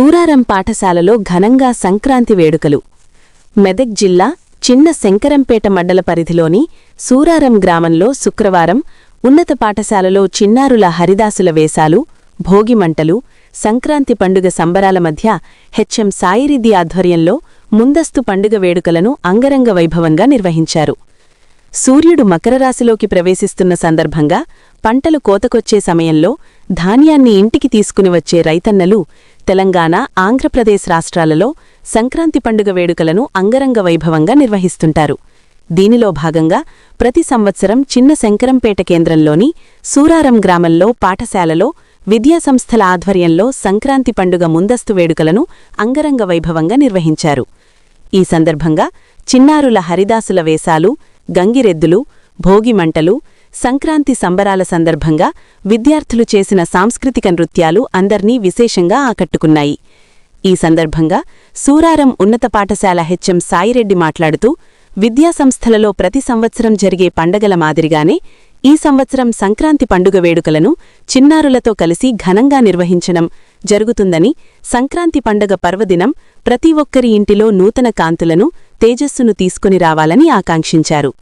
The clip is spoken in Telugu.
సూరారం పాఠశాలలో ఘనంగా సంక్రాంతి వేడుకలు. మెదక్ జిల్లా చిన్న శంకరంపేట మండల పరిధిలోని సూరారం గ్రామంలో శుక్రవారం ఉన్నత పాఠశాలలో చిన్నారుల హరిదాసుల వేశాలు భోగిమంటలు సంక్రాంతి పండుగ సంబరాల మధ్య హెచ్ఎం సాయిరిద్ది ఆధ్వర్యంలో ముందస్తు పండుగ వేడుకలను అంగరంగ వైభవంగా నిర్వహించారు. సూర్యుడు మకరరాశిలోకి ప్రవేశిస్తున్న సందర్భంగా పంటలు కోతకొచ్చే సమయంలో ధాన్యాన్ని ఇంటికి తీసుకుని వచ్చే రైతన్నలు తెలంగాణ ఆంధ్రప్రదేశ్ రాష్ట్రాలలో సంక్రాంతి పండుగ వేడుకలను అంగరంగ వైభవంగా నిర్వహిస్తుంటారు. దీనిలో భాగంగా ప్రతి సంవత్సరం చిన్న శంకరంపేట కేంద్రంలోని సూరారం గ్రామంలో పాఠశాలలో విద్యాసంస్థల ఆధ్వర్యంలో సంక్రాంతి పండుగ ముందస్తు వేడుకలను అంగరంగ వైభవంగా నిర్వహించారు. ఈ సందర్భంగా చిన్నారుల హరిదాసుల వేసాలు గంగిరెద్దులు భోగిమంటలు సంక్రాంతి సంబరాల సందర్భంగా విద్యార్థులు చేసిన సాంస్కృతిక నృత్యాలు అందర్నీ విశేషంగా ఆకట్టుకున్నాయి. ఈ సందర్భంగా సూరారం ఉన్నత పాఠశాల హెచ్ఎం సాయిరెడ్డి మాట్లాడుతూ విద్యాసంస్థలలో ప్రతి సంవత్సరం జరిగే పండగల మాదిరిగానే ఈ సంవత్సరం సంక్రాంతి పండుగ వేడుకలను చిన్నారులతో కలిసి ఘనంగా నిర్వహించడం జరుగుతుందని సంక్రాంతి పండగ పర్వదినం ప్రతి ఒక్కరి ఇంటిలో నూతన కాంతులను తేజస్సును తీసుకుని రావాలని ఆకాంక్షించారు.